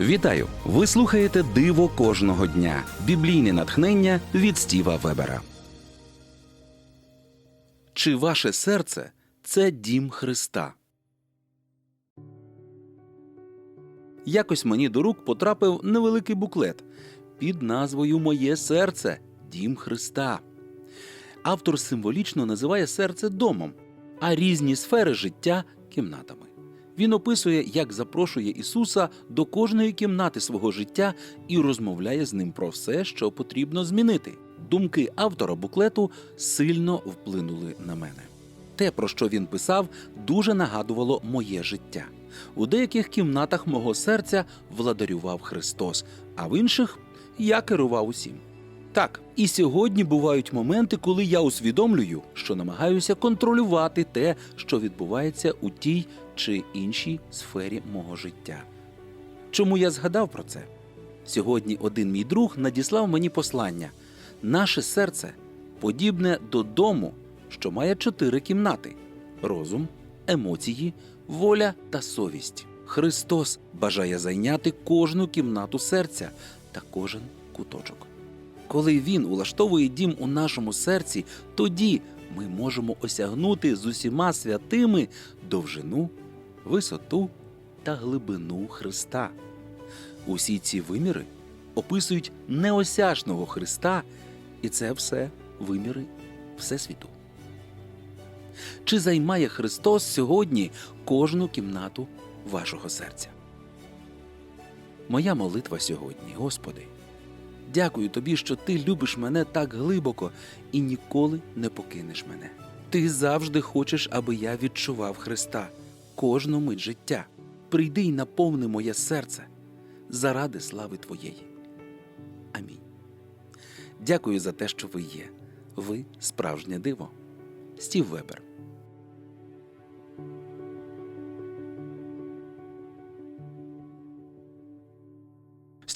Вітаю! Ви слухаєте Диво кожного дня. Біблійне натхнення від Стіва Вебера. Чи ваше серце це дім Христа? Якось мені до рук потрапив невеликий буклет під назвою Моє серце Дім Христа. Автор символічно називає серце домом, а різні сфери життя кімнатами. Він описує, як запрошує Ісуса до кожної кімнати свого життя і розмовляє з ним про все, що потрібно змінити. Думки автора буклету сильно вплинули на мене. Те, про що він писав, дуже нагадувало моє життя. У деяких кімнатах мого серця владарював Христос, а в інших я керував усім. Так, і сьогодні бувають моменти, коли я усвідомлюю, що намагаюся контролювати те, що відбувається у тій чи іншій сфері мого життя. Чому я згадав про це? Сьогодні один мій друг надіслав мені послання. Наше серце подібне до дому, що має чотири кімнати: розум, емоції, воля та совість. Христос бажає зайняти кожну кімнату серця та кожен куточок. Коли він улаштовує дім у нашому серці, тоді ми можемо осягнути з усіма святими довжину, висоту та глибину Христа. Усі ці виміри описують неосяжного Христа, і це все виміри Всесвіту. Чи займає Христос сьогодні кожну кімнату вашого серця? Моя молитва сьогодні, Господи. Дякую тобі, що ти любиш мене так глибоко і ніколи не покинеш мене. Ти завжди хочеш, аби я відчував Христа кожну мить життя. Прийди й наповни моє серце заради слави Твоєї. Амінь. Дякую за те, що ви є. Ви справжнє диво. Стів Вебер.